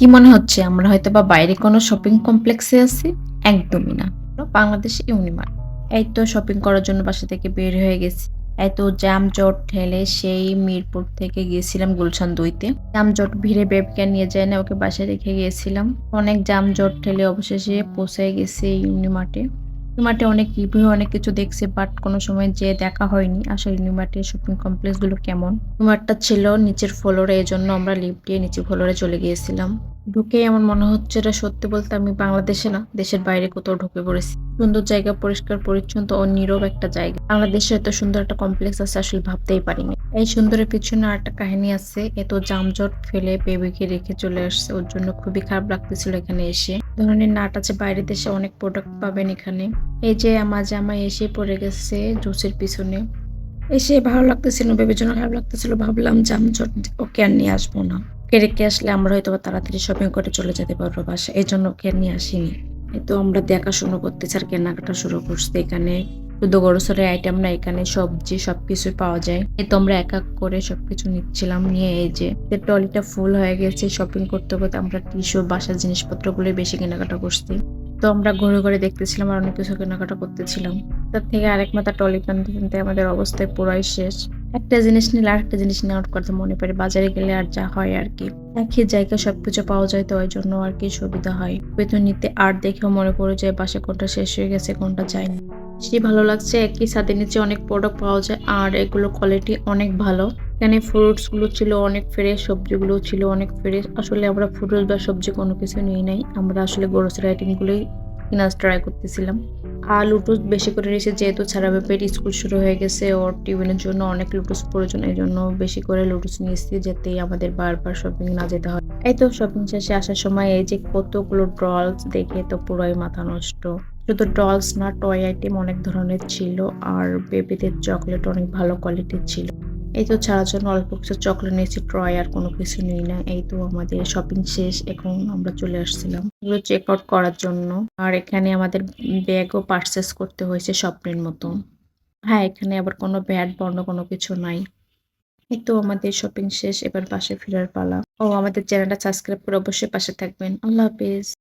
কি মনে হচ্ছে? আমরা হয়তো বা বাইরে কোনো শপিং কমপ্লেক্সে আছি? একদমই না। বাংলাদেশে ইউনিমার্ট এই তো শপিং করার জন্য বাসা থেকে বের হয়ে গেছি। এত জামজট জট ঠেলে সেই মিরপুর থেকে গিয়েছিলাম গুলশান দুইতে। জামজট জট ভিড়ে বেবকে নিয়ে যায় না, ওকে বাসায় রেখে গিয়েছিলাম। অনেক জামজট জট ঠেলে অবশেষে পৌঁছে গেছে ইউনিমার্টে ইউনিমার্টে অনেক রিভিউ অনেক কিছু দেখছে বাট কোনো সময় যে দেখা হয়নি, আসলে ইউনিমার্টের শপিং কমপ্লেক্সগুলো কেমন? ইউনিমার্টটা ছিল নিচের ফ্লোরে এই জন্য আমরা লিফট দিয়ে নিচে ফ্লোরে চলে গিয়েছিলাম। ঢুকে এমন মনে হচ্ছে এটা সত্যি বলতে আমি বাংলাদেশে না, দেশের বাইরে কোথাও ঢুকে পড়েছি। সুন্দর জায়গা, পরিষ্কার, পরিচ্ছন্ন ও নীরব একটা জায়গা। বাংলাদেশে এত সুন্দর একটা কমপ্লেক্স আছে, আসলে ভাবতেই পারিনি। এই সুন্দরের পিছনে আর একটা কাহিনী আছে, এত জামজট ফেলে বেবিকে রেখে চলে আসছে, ওর জন্য খুবই খারাপ লাগতেছিল এখানে এসে। ধরনের নাট আছে, বাইরের দেশে অনেক প্রোডাক্ট পাবেন এখানে। এই যে আমার জামাই এসে পড়ে গেছে জুসের পিছনে। এসে ভালো লাগতেছিল ভেবে জন্য খারাপ লাগতেছিল, ভাবলাম জামজট ওকে আর নিয়ে আসব না। ওকে রেখে আসলে আমরা হয়তো তাড়াতাড়ি শপিং করে চলে যেতে পারব বাসা এই জন্য ওকে আর নিয়ে আসিনি। তো আমরা দেখাশুনো করতেছি আর কেনাকাটা শুরু করছি এখানে। শুধু গ্রোসারি আইটেম না, এখানে সবজি সবকিছু পাওয়া যায়। এই তো আমরা এক এক করে সবকিছু নিচ্ছিলাম নিয়ে, এই যে ট্রলিটা ফুল হয়ে গেছে শপিং করতে করতে আমরা টিস্যু বাসার জিনিসপত্র জিনিসপত্রগুলো বেশি কেনাকাটা করছি। তো আমরা ঘুরে ঘুরে দেখতেছিলাম আর অনেক কিছু কেনাকাটা করতেছিলাম। তার থেকে আরেক মাথা টলি টানতে টানতে আমাদের অবস্থায় পুরাই শেষ। একটা জিনিস নিলে আরেকটা জিনিস নেওয়ার করতে মনে পড়ে, বাজারে গেলে আর যা হয় আর কি। একই জায়গায় সবকিছু পাওয়া যায় তো ওই জন্য আর কি সুবিধা হয়। বেতন নিতে আর দেখেও মনে পড়ে যে বাসে কোনটা শেষ হয়ে গেছে, কোনটা যায়নি। বেশি ভালো লাগছে। একই সাথে নিচে অনেক প্রোডাক্ট পাওয়া যায় আর এগুলো কোয়ালিটি অনেক ভালো। এখানে ফ্রুটসগুলো ছিল অনেক ফ্রেশ সবজিগুলো ছিল অনেক ফ্রেশ আসলে আমরা ফ্রুটস বা সবজি কোনো কিছু নিয়ে নাই। আমরা আসলে গ্রোসারি আইটেম গুলোই কেনার ট্রাই করতেছিলাম। আর লুটুস বেশি করে রয়েছে যেহেতু ছাড়া পেট স্কুল শুরু হয়ে গেছে। ওর টিউশনের জন্য অনেক লুটুস প্রয়োজন, এই জন্য বেশি করে লুটুস নিয়েছি যাতে আমাদের বারবার শপিং না যেতে হয়। এই তো শপিং শেষে আসার সময় এই যে কতগুলো ড্রলস দেখে তো পুরোই মাথা নষ্ট। শুধু ডলস না টয় আইটেম অনেক ধরনের ছিল আর বেবিদের চকলেট অনেক ভালো কোয়ালিটির ছিল। এই তো ছাড়ার জন্য অল্প কিছু চকলেট নিয়েছি ট্রয় আর কোনো কিছু নিই না। এই তো আমাদের শপিং শেষ, এখন আমরা চলে আসছিলাম। এগুলো চেক আউট করার জন্য। আর এখানে আমাদের ব্যাগও পারচেস করতে হয়েছে স্বপ্নের মতো। হ্যাঁ এখানে আবার কোনো ব্যাড বর্ণ কোনো কিছু নাই। এই তো আমাদের শপিং শেষ, এবার পাশে ফেরার পালা। ও, আমাদের চ্যানেলটা সাবস্ক্রাইব করে অবশ্যই পাশে থাকবেন। আল্লাহ হাফিজ।